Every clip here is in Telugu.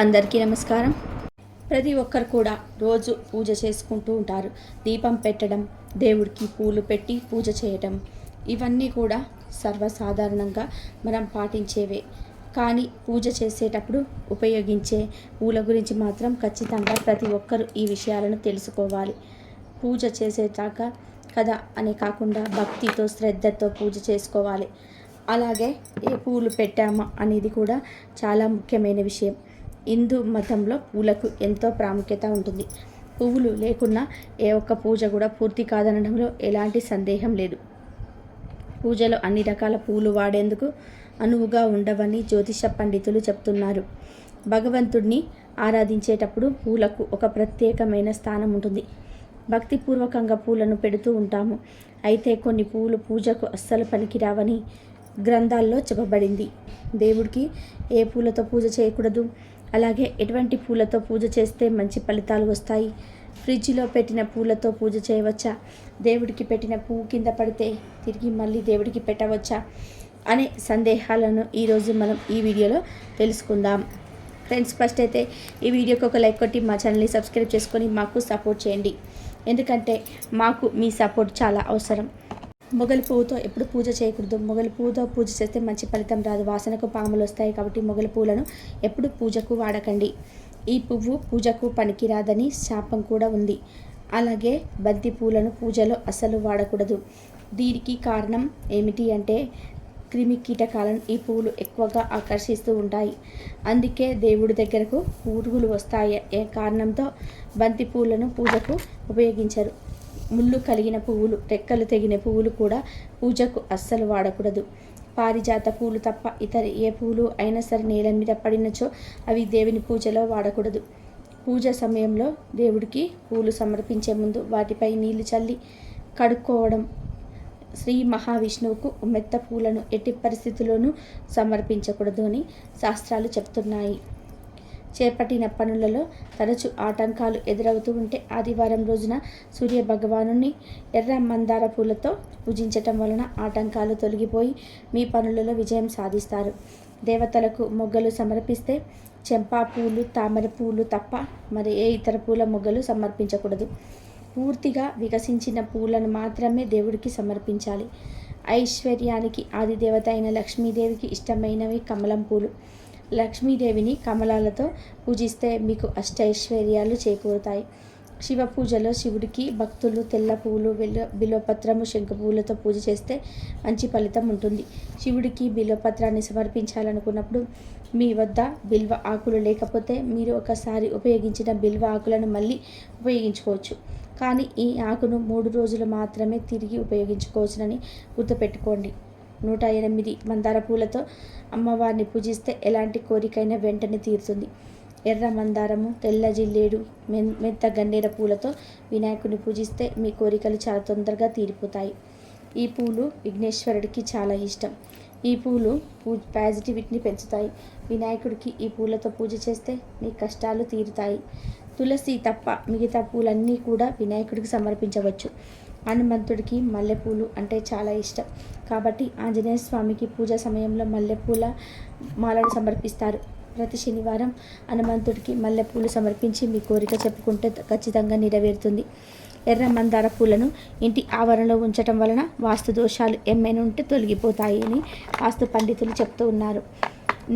అందరికీ నమస్కారం. ప్రతి ఒక్కరు కూడా రోజు పూజ చేసుకుంటూ ఉంటారు. దీపం పెట్టడం దేవుడికి పూలు పెట్టి పూజ చేయటం ఇవన్నీ కూడా సర్వసాధారణంగా మనం పాటించేవే. కానీ పూజ చేసేటప్పుడు ఉపయోగించే పూల గురించి మాత్రం ఖచ్చితంగా ప్రతి ఒక్కరు ఈ విషయాలను తెలుసుకోవాలి. పూజ చేసేదాకా కదా అనే కాకుండా భక్తితో శ్రద్ధతో పూజ చేసుకోవాలి. అలాగే ఏ పూలు పెట్టామా అనేది కూడా చాలా ముఖ్యమైన విషయం. హిందూ మతంలో పూలకు ఎంతో ప్రాముఖ్యత ఉంటుంది. పువ్వులు లేకున్నా ఏ ఒక్క పూజ కూడా పూర్తి కాదనడంలో ఎలాంటి సందేహం లేదు. పూజలో అన్ని రకాల పూలు వాడేందుకు అనువుగా ఉండవని జ్యోతిష పండితులు చెప్తున్నారు. భగవంతుడిని ఆరాధించేటప్పుడు పూలకు ఒక ప్రత్యేకమైన స్థానం ఉంటుంది. భక్తిపూర్వకంగా పూలను పెడుతూ ఉంటాము. అయితే కొన్ని పూలు పూజకు అస్సలు పనికిరావని గ్రంథాల్లో చెప్పబడింది. దేవుడికి ఏ పూలతో పూజ చేయకూడదు? అలాగే ఎటువంటి పూలతో పూజ చేస్తే మంచి ఫలితాలు వస్తాయి. ఫ్రిడ్జ్లో పెట్టిన పూలతో పూజ చేయవచ్చా? దేవుడికి పెట్టిన పువ్వు కింద పడితే తిరిగి మళ్ళీ దేవుడికి పెట్టవచ్చా? అనే సందేహాలను ఈరోజు మనం ఈ వీడియోలో తెలుసుకుందాం. ఫ్రెండ్స్ ఫస్ట్ అయితే ఈ వీడియోకి ఒక లైక్ కొట్టి మా ఛానల్ని సబ్స్క్రైబ్ చేసుకొని మాకు సపోర్ట్ చేయండి. ఎందుకంటే మాకు మీ సపోర్ట్ చాలా అవసరం. మొగలి పువ్వుతో ఎప్పుడు పూజ చేయకూడదు. మొగలి పువ్వుతో పూజ చేస్తే మంచి ఫలితం రాదు. వాసనకు పాములు వస్తాయి కాబట్టి మొగలి పువ్వులను ఎప్పుడు పూజకు వాడకండి. ఈ పువ్వు పూజకు పనికిరాదని శాపం కూడా ఉంది. అలాగే బంతి పూలను పూజలో అస్సలు వాడకూడదు. దీనికి కారణం ఏమిటి అంటే క్రిమి కీటకాలను ఈ పువ్వులు ఎక్కువగా ఆకర్షిస్తూ ఉంటాయి. అందుకే దేవుడి దగ్గరకు పురుగులు వస్తాయి ఏ కారణంతో బంతి పూలను పూజకు ఉపయోగించరు. ముళ్ళు కలిగిన పువ్వులు రెక్కలు తెగిన పువ్వులు కూడా పూజకు అస్సలు వాడకూడదు. పారిజాత పూలు తప్ప ఇతర ఏ పూలు అయినా సరే నేల మీద పడినచో అవి దేవుని పూజలో వాడకూడదు. పూజ సమయంలో దేవుడికి పూలు సమర్పించే ముందు వాటిపై నీళ్ళు చల్లి కడుక్కోవడం. శ్రీ మహావిష్ణువుకు మెత్త పూలను ఎట్టి పరిస్థితుల్లోనూ సమర్పించకూడదు అని శాస్త్రాలు చెప్తున్నాయి. చేపట్టిన పనులలో తరచు ఆటంకాలు ఎదురవుతూ ఉంటే ఆదివారం రోజున సూర్య భగవాను ఎర్ర మందార పూలతో పూజించటం వలన ఆటంకాలు తొలగిపోయి మీ పనులలో విజయం సాధిస్తారు. దేవతలకు మొగ్గలు సమర్పిస్తే చెంపా పూలు తామర పూలు తప్ప మరి ఏ ఇతర పూల మొగ్గలు సమర్పించకూడదు. పూర్తిగా వికసించిన పూలను మాత్రమే దేవుడికి సమర్పించాలి. ఐశ్వర్యానికి ఆదిదేవత అయిన లక్ష్మీదేవికి ఇష్టమైనవి కమలం పూలు. లక్ష్మీదేవిని కమలాలతో పూజిస్తే మీకు అష్టైశ్వర్యాలు చేకూరుతాయి. శివ పూజలో శివుడికి భక్తులు తెల్ల పువ్వులు బిలో బిలోపత్రము శంఖ పువ్వులతో పూజ చేస్తే మంచి ఫలితం ఉంటుంది. శివుడికి బిలోపత్రాన్ని సమర్పించాలనుకున్నప్పుడు మీ వద్ద బిల్వ ఆకులు లేకపోతే మీరు ఒకసారి ఉపయోగించిన బిల్వ ఆకులను మళ్ళీ ఉపయోగించుకోవచ్చు. కానీ ఈ ఆకును మూడు రోజులు మాత్రమే తిరిగి ఉపయోగించుకోవచ్చునని గుర్తుపెట్టుకోండి. నూట ఎనిమిది మందార పూలతో అమ్మవారిని పూజిస్తే ఎలాంటి కోరికైనా వెంటనే తీరుతుంది. ఎర్ర మందారము తెల్ల జిల్లేడు మెత్త గన్నేర పూలతో వినాయకుడిని పూజిస్తే మీ కోరికలు చాలా తొందరగా తీరిపోతాయి. ఈ పూలు విఘ్నేశ్వరుడికి చాలా ఇష్టం. ఈ పూలు పూ పాజిటివిటీని పెంచుతాయి. వినాయకుడికి ఈ పూలతో పూజ చేస్తే మీ కష్టాలు తీరుతాయి. తులసి తప్ప మిగతా పూలన్నీ కూడా వినాయకుడికి సమర్పించవచ్చు. హనుమంతుడికి మల్లెపూలు అంటే చాలా ఇష్టం. కాబట్టి ఆంజనేయ స్వామికి పూజ సమయంలో మల్లెపూల మాలను సమర్పిస్తారు. ప్రతి శనివారం హనుమంతుడికి మల్లెపూలు సమర్పించి మీ కోరిక చెప్పుకుంటే ఖచ్చితంగా నెరవేరుతుంది. ఎర్ర మందార పూలను ఇంటి ఆవరణలో ఉంచటం వలన వాస్తు దోషాలు ఏమైనా ఉంటే తొలగిపోతాయి అని వాస్తు పండితులు చెప్తూ ఉన్నారు.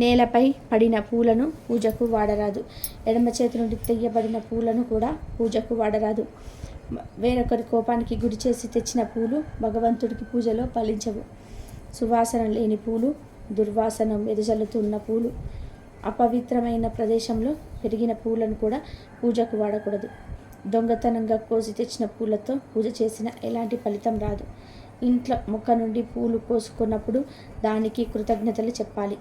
నేలపై పడిన పూలను పూజకు వాడరాదు. ఎడమ చేతి నుండి తెయ్యబడిన పూలను కూడా పూజకు వాడరాదు. వేరొకరి కోపానికి గురి చేసి తెచ్చిన పూలు భగవంతుడికి పూజలో ఫలించవు. సువాసన లేని పూలు దుర్వాసన వెదజల్లుతున్న పూలు అపవిత్రమైన ప్రదేశంలో పెరిగిన పూలను కూడా పూజకు వాడకూడదు. దొంగతనంగా కోసి తెచ్చిన పూలతో పూజ చేసిన ఎలాంటి ఫలితం రాదు. ఇంట్లో మొక్క నుండి పూలు కోసుకున్నప్పుడు దానికి కృతజ్ఞతలు చెప్పాలి.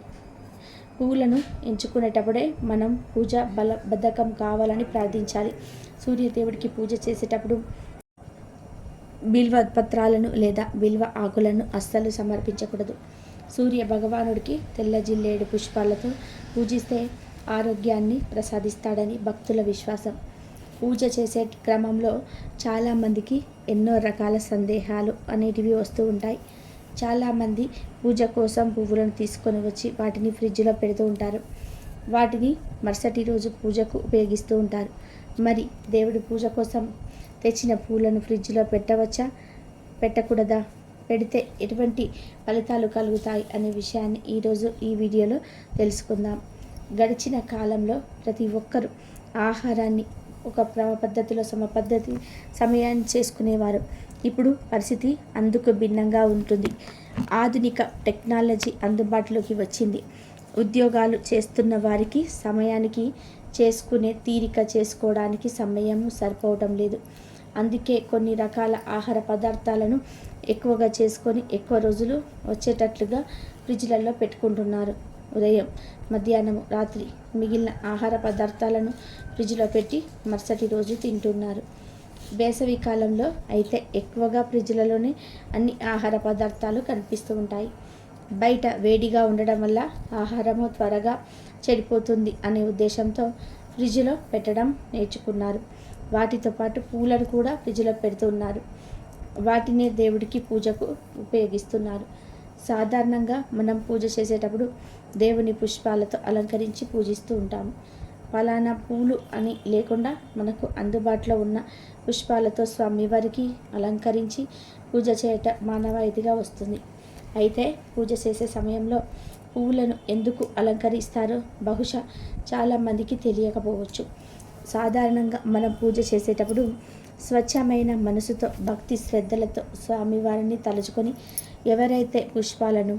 పువ్వులను ఎంచుకునేటప్పుడే మనం పూజ బల బద్ధకం కావాలని ప్రార్థించాలి. సూర్యదేవుడికి పూజ చేసేటప్పుడు బిల్వ పత్రాలను లేదా బిల్వ ఆకులను అస్సలు సమర్పించకూడదు. సూర్య భగవానుడికి తెల్ల జిల్లేడు పుష్పాలతో పూజిస్తే ఆరోగ్యాన్ని ప్రసాదిస్తాడని భక్తుల విశ్వాసం. పూజ చేసే క్రమంలో చాలామందికి ఎన్నో రకాల సందేహాలు అనేటివి వస్తూ ఉంటాయి. చాలామంది పూజ కోసం పువ్వులను తీసుకొని వచ్చి వాటిని ఫ్రిడ్జ్లో పెడుతూ ఉంటారు. వాటిని మరుసటి రోజు పూజకు ఉపయోగిస్తూ ఉంటారు. మరి దేవుడి పూజ కోసం తెచ్చిన పూలను ఫ్రిడ్జ్లో పెట్టవచ్చా? పెట్టకూడదా? పెడితే ఎటువంటి ఫలితాలు కలుగుతాయి అనే విషయాన్ని ఈరోజు ఈ వీడియోలో తెలుసుకుందాం. గడిచిన కాలంలో ప్రతి ఒక్కరూ ఆహారాన్ని ఒక క్రమ పద్ధతిలో సమ పద్ధతి సమయాన్ని చేసుకునేవారు. ఇప్పుడు పరిస్థితి అందుకు భిన్నంగా ఉంటుంది. ఆధునిక టెక్నాలజీ అందుబాటులోకి వచ్చింది. ఉద్యోగాలు చేస్తున్న వారికి సమయానికి చేసుకునే తీరిక చేసుకోవడానికి సమయం సరిపోవటం లేదు. అందుకే కొన్ని రకాల ఆహార పదార్థాలను ఎక్కువగా చేసుకొని ఎక్కువ రోజులు వచ్చేటట్లుగా ఫ్రిడ్జ్లలో పెట్టుకుంటున్నారు. ఉదయం మధ్యాహ్నం రాత్రి మిగిలిన ఆహార పదార్థాలను ఫ్రిడ్జ్లో పెట్టి మరుసటి రోజు తింటున్నారు. వేసవి కాలంలో అయితే ఎక్కువగా ఫ్రిడ్జ్లలోనే అన్ని ఆహార పదార్థాలు కనిపిస్తూ ఉంటాయి. బయట వేడిగా ఉండడం వల్ల ఆహారము త్వరగా చెడిపోతుంది అనే ఉద్దేశంతో ఫ్రిడ్జ్లో పెట్టడం నేర్చుకున్నారు. వాటితో పాటు పూలను కూడా ఫ్రిడ్జ్లో పెడుతున్నారు వాటినే దేవుడికి పూజకు ఉపయోగిస్తున్నారు. సాధారణంగా మనం పూజ చేసేటప్పుడు దేవుని పుష్పాలతో అలంకరించి పూజిస్తూ ఉంటాము. ఫలానా పూలు అని లేకుండా మనకు అందుబాటులో ఉన్న పుష్పాలతో స్వామివారికి అలంకరించి పూజ చేయట మానవాయితీగా వస్తుంది. అయితే పూజ చేసే సమయంలో పువ్వులను ఎందుకు అలంకరిస్తారో బహుశా చాలామందికి తెలియకపోవచ్చు. సాధారణంగా మనం పూజ చేసేటప్పుడు స్వచ్ఛమైన మనసుతో భక్తి శ్రద్ధలతో స్వామివారిని తలుచుకొని ఎవరైతే పుష్పాలను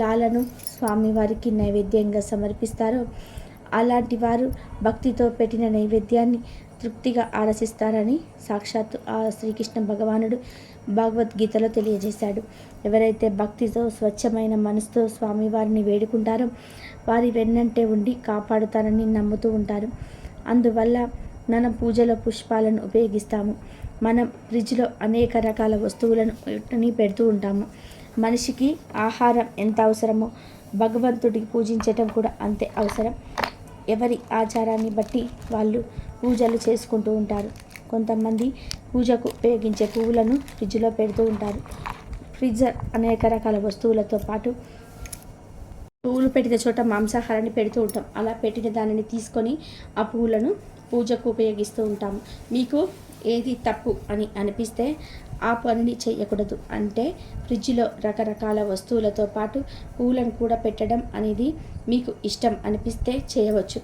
లాలను స్వామివారికి నైవేద్యంగా సమర్పిస్తారో అలాంటి వారు భక్తితో పెట్టిన నైవేద్యాన్ని తృప్తిగా ఆరసిస్తారని సాక్షాత్తు ఆ శ్రీకృష్ణ భగవానుడు భగవద్గీతలో తెలియజేశాడు. ఎవరైతే భక్తితో స్వచ్ఛమైన మనసుతో స్వామివారిని వేడుకుంటారో వారి వెన్నంటే ఉండి కాపాడుతారని నమ్ముతూ ఉంటారు. అందువల్ల మనం పూజలో పుష్పాలను ఉపయోగిస్తాము. మనం ఫ్రిడ్జ్లో అనేక రకాల వస్తువులను పెడుతూ ఉంటాము. మనిషికి ఆహారం ఎంత అవసరమో భగవంతుడికి పూజించటం కూడా అంతే అవసరం. ఎవరి ఆచారాన్ని బట్టి వాళ్ళు పూజలు చేసుకుంటూ ఉంటారు. కొంతమంది పూజకు ఉపయోగించే పువ్వులను ఫ్రిడ్జ్లో పెడుతూ ఉంటారు. ఫ్రిడ్జర్ అనేక రకాల వస్తువులతో పాటు పువ్వులు పెట్టిన చోట మాంసాహారాన్ని పెడుతూ ఉంటాం. అలా పెట్టిన దానిని తీసుకొని ఆ పువ్వులను పూజకు ఉపయోగిస్తూ ఉంటాము. మీకు ఏది తప్పు అని అనిపిస్తే ఆ పనిని చేయకూడదు. అంటే ఫ్రిడ్జ్లో రకరకాల వస్తువులతో పాటు పూలను కూడా పెట్టడం అనేది మీకు ఇష్టం అనిపిస్తే చేయవచ్చు.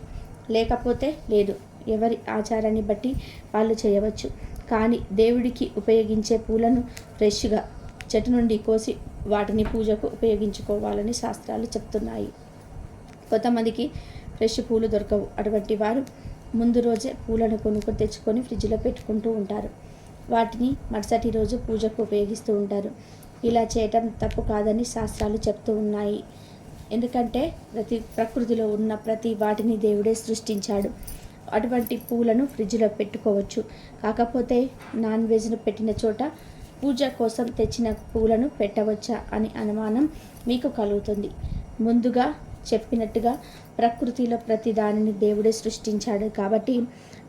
లేకపోతే లేదు. ఎవరి ఆచారాన్ని బట్టి వాళ్ళు చేయవచ్చు. కానీ దేవుడికి ఉపయోగించే పూలను ఫ్రెష్గా చెట్టు నుండి కోసి వాటిని పూజకు ఉపయోగించుకోవాలని శాస్త్రాలు చెప్తున్నాయి. కొంతమందికి ఫ్రెష్ పూలు దొరకవు. అటువంటి వారు ముందు రోజే పూలను కొనుక్కొని తెచ్చుకొని ఫ్రిడ్జ్లో పెట్టుకుంటూ ఉంటారు. వాటిని మరుసటి రోజు పూజకు ఉపయోగిస్తూ ఉంటారు. ఇలా చేయటం తప్పు కాదని శాస్త్రాలు చెప్తూ ఉన్నాయి. ఎందుకంటే ప్రతి ప్రకృతిలో ఉన్న ప్రతి వాటిని దేవుడే సృష్టించాడు. అటువంటి పూలను ఫ్రిడ్జ్లో పెట్టుకోవచ్చు. కాకపోతే నాన్ వెజ్ను పెట్టిన చోట పూజ కోసం తెచ్చిన పూలను పెట్టవచ్చా అని అనుమానం మీకు కలుగుతుంది. ముందుగా చెప్పినట్టుగా ప్రకృతిలో ప్రతి దానిని దేవుడే సృష్టించాడు కాబట్టి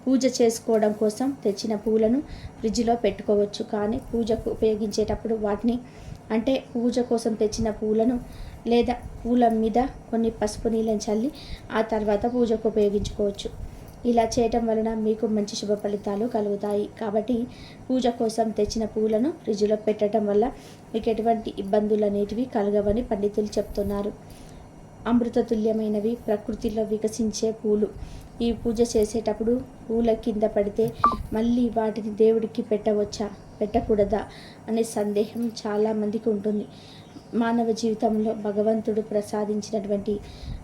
పూజ చేసుకోవడం కోసం తెచ్చిన పూలను ఫ్రిడ్జ్లో పెట్టుకోవచ్చు. కానీ పూజకు ఉపయోగించేటప్పుడు వాటిని అంటే పూజ కోసం తెచ్చిన పూలను లేదా పూల మీద కొన్ని పసుపు నీళ్ళని చల్లి ఆ తర్వాత పూజకు ఉపయోగించుకోవచ్చు. ఇలా చేయటం వలన మీకు మంచి శుభ ఫలితాలు కలుగుతాయి. కాబట్టి పూజ కోసం తెచ్చిన పూలను ఫ్రిడ్జ్లో పెట్టడం వల్ల మీకు ఎటువంటి ఇబ్బందులు అనేటివి కలగవని పండితులు చెప్తున్నారు. అమృతతుల్యమైనవి ప్రకృతిలో వికసించే పూలు. ఈ పూజ చేసేటప్పుడు పూల కింద పడితే మళ్ళీ వాటిని దేవుడికి పెట్టవచ్చా? పెట్టకూడదా? అనే సందేహం చాలామందికి ఉంటుంది. మానవ జీవితంలో భగవంతుడు ప్రసాదించినటువంటి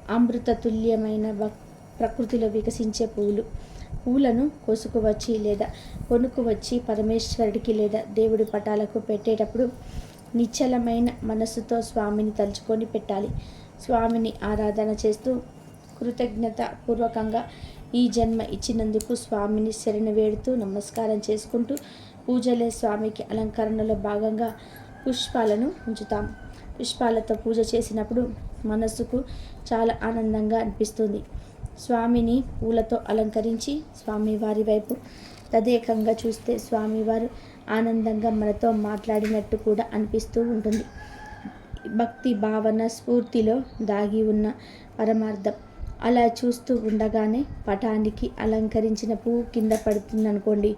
అమృతతుల్యమైన ప్రకృతిలో వికసించే పూలు. పూలను కోసుకువచ్చి లేదా కొనుక్కువచ్చి పరమేశ్వరుడికి లేదా దేవుడి పటాలకు పెట్టేటప్పుడు నిశ్చలమైన మనస్సుతో స్వామిని తలుచుకొని పెట్టాలి. స్వామిని ఆరాధన చేస్తూ కృతజ్ఞత పూర్వకంగా ఈ జన్మ ఇచ్చినందుకు స్వామిని శరణ వేడుతూ నమస్కారం చేసుకుంటూ పూజలే స్వామికి అలంకరణలో భాగంగా పుష్పాలను ఉంచుతాం. పుష్పాలతో పూజ చేసినప్పుడు మనస్సుకు చాలా ఆనందంగా అనిపిస్తుంది. స్వామిని పూలతో అలంకరించి స్వామివారి వైపు తదేకంగా చూస్తే స్వామివారు ఆనందంగా మనతో మాట్లాడినట్టు కూడా అనిపిస్తూ ఉంటుంది. భక్తి భావన స్ఫూర్తిలో దాగి ఉన్న పరమార్థం. అలా చూస్తూ ఉండగానే పటానికి అలంకరించిన పువ్వు కింద పడుతుందనుకోండి.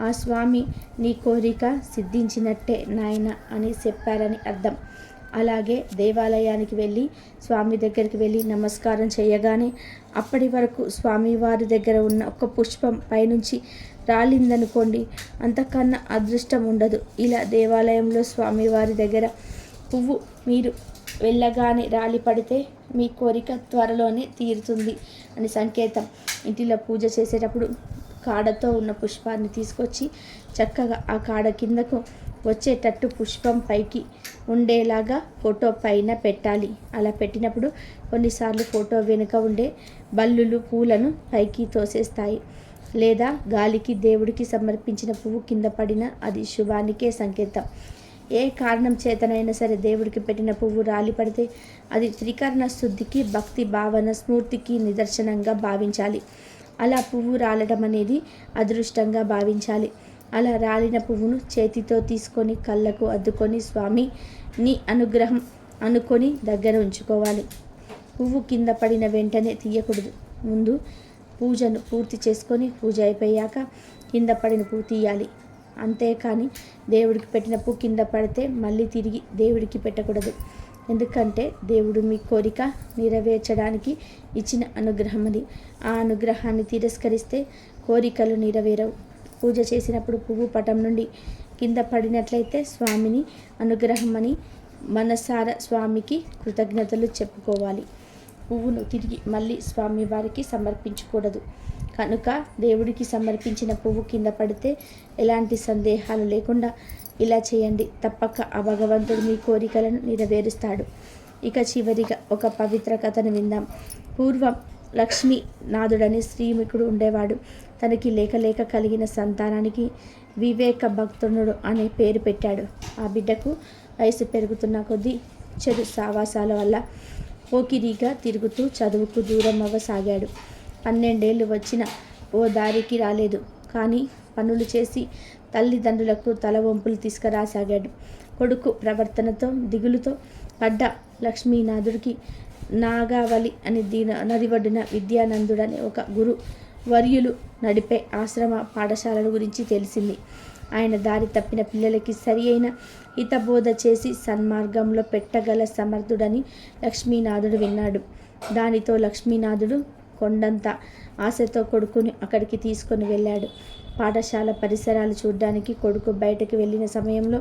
ఆ స్వామి నీ కోరిక సిద్ధించినట్టే నాయన అని చెప్పారని అర్థం. అలాగే దేవాలయానికి వెళ్ళి స్వామి దగ్గరికి వెళ్ళి నమస్కారం చేయగానే అప్పటి వరకు స్వామివారి దగ్గర ఉన్న ఒక పుష్పం పైనుంచి రాలిందనుకోండి. అంతకన్నా అదృష్టం ఉండదు. ఇలా దేవాలయంలో స్వామివారి దగ్గర పువ్వు మీరు వెళ్ళగానే రాలి పడితే మీ కోరిక త్వరలోనే తీరుతుంది అని సంకేతం. ఇంటిలో పూజ చేసేటప్పుడు కాడతో ఉన్న పుష్పాన్ని తీసుకొచ్చి చక్కగా ఆ కాడ కిందకు వచ్చేటట్టు పుష్పం పైకి ఉండేలాగా ఫోటో పైన పెట్టాలి. అలా పెట్టినప్పుడు కొన్నిసార్లు ఫోటో వెనుక ఉండే బల్లులు పూలను పైకి తోసేస్తాయి. లేదా గాలికి దేవుడికి సమర్పించిన పువ్వు కింద పడిన అది శుభానికే సంకేతం. ఏ కారణం చేతనైనా సరే దేవుడికి పెట్టిన పువ్వు రాలి పడితే అది త్రికరణ శుద్ధికి భక్తి భావన స్మూర్తికి నిదర్శనంగా భావించాలి. అలా పువ్వు రాలడం అనేది అదృష్టంగా భావించాలి. అలా రాలిన పువ్వును చేతితో తీసుకొని కళ్ళకు అద్దుకొని స్వామి నీ అనుగ్రహం అనుకొని దగ్గర ఉంచుకోవాలి. పువ్వు కింద పడిన వెంటనే తీయకూడదు. ముందు పూజను పూర్తి చేసుకొని పూజ అయిపోయాక కింద పడిన పువ్వు తీయాలి. అంతేకాని దేవుడికి పెట్టిన పువ్వు కింద పడితే మళ్ళీ తిరిగి దేవుడికి పెట్టకూడదు. ఎందుకంటే దేవుడు మీ కోరిక నెరవేర్చడానికి ఇచ్చిన అనుగ్రహం అది. ఆ అనుగ్రహాన్ని తిరస్కరిస్తే కోరికలు నెరవేరవు. పూజ చేసినప్పుడు పువ్వు పటం నుండి కింద పడినట్లయితే స్వామిని అనుగ్రహం అని మనసార స్వామికి కృతజ్ఞతలు చెప్పుకోవాలి. పువ్వును తిరిగి మళ్ళీ స్వామి వారికి సమర్పించకూడదు. కనుక దేవుడికి సమర్పించిన పువ్వు కింద పడితే ఎలాంటి సందేహాలు లేకుండా ఇలా చేయండి. తప్పక ఆ భగవంతుడు మీ కోరికలను నెరవేరుస్తాడు. ఇక చివరిగా ఒక పవిత్ర కథను విందాం. పూర్వం లక్ష్మీ నాథుడని శ్రీమికుడు ఉండేవాడు. తనకి లేక లేక కలిగిన సంతానానికి వివేక భక్తునుడు అనే పేరు పెట్టాడు. ఆ బిడ్డకు వయసు పెరుగుతున్న కొద్దీ చెడు సావాసాల వల్ల పోకిరిగా తిరుగుతూ చదువుకు దూరం అవ్వసాగాడు. పన్నెండేళ్ళు వచ్చిన ఓ దారికి రాలేదు. కానీ పనులు చేసి తల్లిదండ్రులకు తల వంపులు తీసుకురాసాగాడు. కొడుకు ప్రవర్తనతో దిగులుతో పడ్డ లక్ష్మీనాథుడికి నాగావళి అని దీన నది ఒడ్డున విద్యానందుడనే ఒక గురు వర్యులు నడిపే ఆశ్రమ పాఠశాలల గురించి తెలిసింది. ఆయన దారి తప్పిన పిల్లలకి సరి అయిన హితబోధ చేసి సన్మార్గంలో పెట్టగల సమర్థుడని లక్ష్మీనాథుడు విన్నాడు. దానితో లక్ష్మీనాథుడు కొండంత ఆశతో కొడుకుని అక్కడికి తీసుకొని వెళ్ళాడు. పాఠశాల పరిసరాలు చూడ్డానికి కొడుకు బయటకు వెళ్ళిన సమయంలో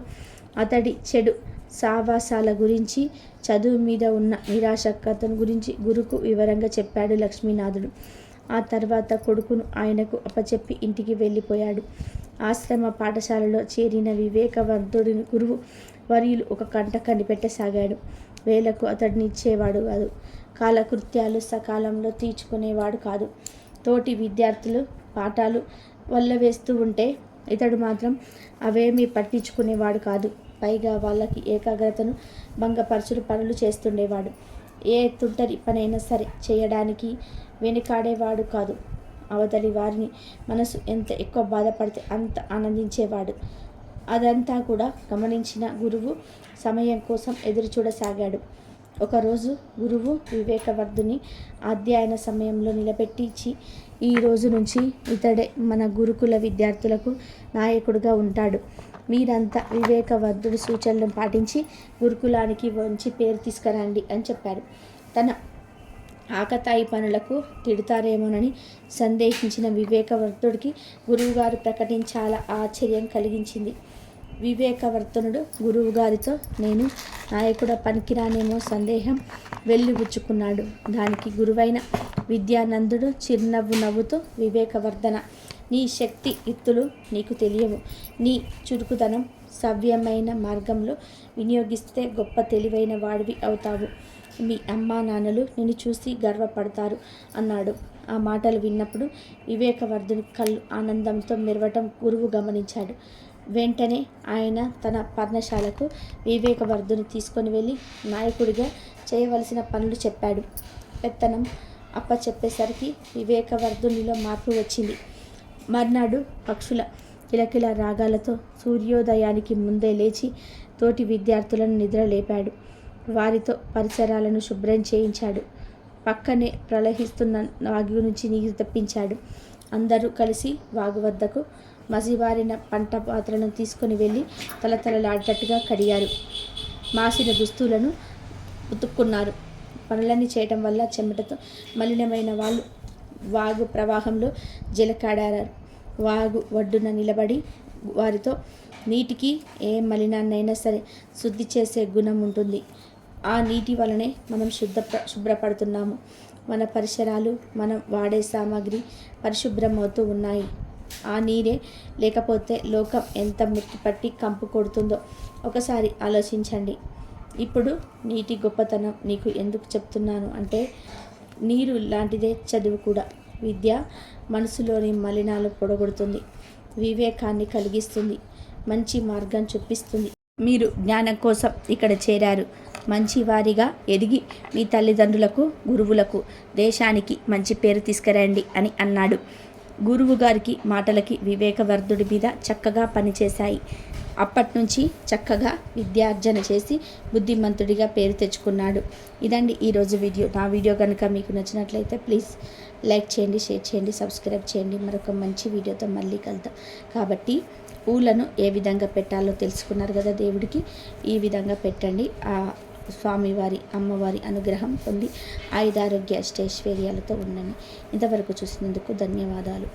అతడి చెడు సావాసాల గురించి చదువు మీద ఉన్న నిరాశకతను గురించి గురుకు వివరంగా చెప్పాడు లక్ష్మీనాథుడు. ఆ తర్వాత కొడుకును ఆయనకు అప్పచెప్పి ఇంటికి వెళ్ళిపోయాడు. ఆశ్రమ పాఠశాలలో చేరిన వివేకవంతుడిని గురువు వర్యులు ఒక కంట కనిపెట్టసాగాడు. వేలకు అతడిని ఇచ్చేవాడు కాదు. కాలకృత్యాలు సకాలంలో తీర్చుకునేవాడు కాదు. తోటి విద్యార్థులు పాఠాలు వల్ల వేస్తూ ఉంటే ఇతడు మాత్రం అవేమీ పట్టించుకునేవాడు కాదు. పైగా వాళ్ళకి ఏకాగ్రతను భంగపరచుడు పనులు చేస్తుండేవాడు. ఏ తుంటరి పనైనా సరే చేయడానికి వెనుకాడేవాడు కాదు. అవతలి వారిని మనసు ఎంత ఎక్కువ బాధపడితే అంత ఆనందించేవాడు. అదంతా కూడా గమనించిన గురువు సమయం కోసం ఎదురు చూడసాగాడు. ఒకరోజు గురువు వివేకవర్ధుని అధ్యయన సమయంలో నిలబెట్టించి ఈ రోజు నుంచి ఇతడే మన గురుకుల విద్యార్థులకు నాయకుడుగా ఉంటాడు. మీరంతా వివేకవర్ధుడి సూచనలను పాటించి గురుకులానికి వంచి పేరు తీసుకురండి అని చెప్పారు తన ఆకతాయి పనులకు తిడతారేమోనని సందేహించిన వివేకవర్ధుడికి గురువుగారు ప్రకటించాల ఆశ్చర్యం కలిగించింది. వివేకవర్తనుడు గురువుగారితో నేను నాయకుడ పనికిరానేమో సందేహం వెళ్ళిబుచ్చుకున్నాడు దానికి గురువైన విద్యానందుడు చిరునవ్వు నవ్వుతూ వివేకవర్ధన నీ శక్తి ఇత్తులు నీకు తెలియవు. నీ చురుకుదనం సవ్యమైన మార్గంలో వినియోగిస్తే గొప్ప తెలివైన వాడివి అవుతావు. మీ అమ్మా నాన్నలు నిన్ను చూసి గర్వపడతారు అన్నాడు. ఆ మాటలు విన్నప్పుడు వివేకవర్ధుని కళ్ళు ఆనందంతో మెరవటం గురువు గమనించాడు. వెంటనే ఆయన తన పర్ణశాలకు వివేకవర్ధుని తీసుకొని వెళ్ళి నాయకుడిగా చేయవలసిన పనులు చెప్పాడు. పెత్తనం అప్పచెప్పేసరికి వివేకవర్ధునిలో మార్పు వచ్చింది. మర్నాడు పక్షుల కిలకిల రాగాలతో సూర్యోదయానికి ముందే లేచి తోటి విద్యార్థులను నిద్ర లేపాడు వారితో పరిసరాలను శుభ్రం చేయించాడు. పక్కనే ప్రవహిస్తున్న వాగు నుంచి నీరు తెప్పించాడు. అందరూ కలిసి వాగు వద్దకు మసిబారిన పంట పాత్రలను తీసుకొని వెళ్ళి తలతలలాడేటట్టుగా కడిగారు. మాసిన దుస్తులను ఉతుక్కున్నారు. పనులన్నీ చేయటం వల్ల చెమటతో మలినమైన వాళ్ళు వాగు ప్రవాహంలో జలకాడారు వాగు ఒడ్డున నిలబడి వారితో నీటికి ఏ మలినాన్నైనా సరే శుద్ధి చేసే గుణం ఉంటుంది. ఆ నీటి వలనే మనం శుద్ధ శుభ్రపడుతున్నాము. మన పరిసరాలు మనం వాడే సామాగ్రి పరిశుభ్రమవుతూ ఉన్నాయి. ఆ నీరే లేకపోతే లోకం ఎంత ముట్టుపట్టి కంపు కొడుతుందో ఒకసారి ఆలోచించండి. ఇప్పుడు నీటి గొప్పతనం నీకు ఎందుకు చెప్తున్నాను అంటే నీరు లాంటిదే చదువు కూడా. విద్య మనసులోని మలినాలు పొడగొడుతుంది. వివేకాన్ని కలిగిస్తుంది. మంచి మార్గం చూపిస్తుంది. మీరు జ్ఞానం కోసం ఇక్కడ చేరారు. మంచి వారిగా ఎదిగి మీ తల్లిదండ్రులకు గురువులకు దేశానికి మంచి పేరు తీసుకురండి అని అన్నాడు. గురువు గారికి మాటలకి వివేకవర్ధుడి మీద చక్కగా పనిచేశాయి. అప్పటి నుంచి చక్కగా విద్యార్జన చేసి బుద్ధిమంతుడిగా పేరు తెచ్చుకున్నాడు. ఇదండి ఈరోజు వీడియో. నా వీడియో కనుక మీకు నచ్చినట్లయితే ప్లీజ్ లైక్ చేయండి షేర్ చేయండి సబ్స్క్రైబ్ చేయండి. మరొక మంచి వీడియోతో మళ్ళీ కలుద్దాం. కాబట్టి పూలను ఏ విధంగా పెట్టాలో తెలుసుకున్నారు కదా దేవుడికి? ఈ విధంగా పెట్టండి. స్వామివారి అమ్మవారి అనుగ్రహం పొంది ఆయుధారోగ్య అష్టైశ్వర్యాలతో ఉండండి. ఇంతవరకు చూసినందుకు ధన్యవాదాలు.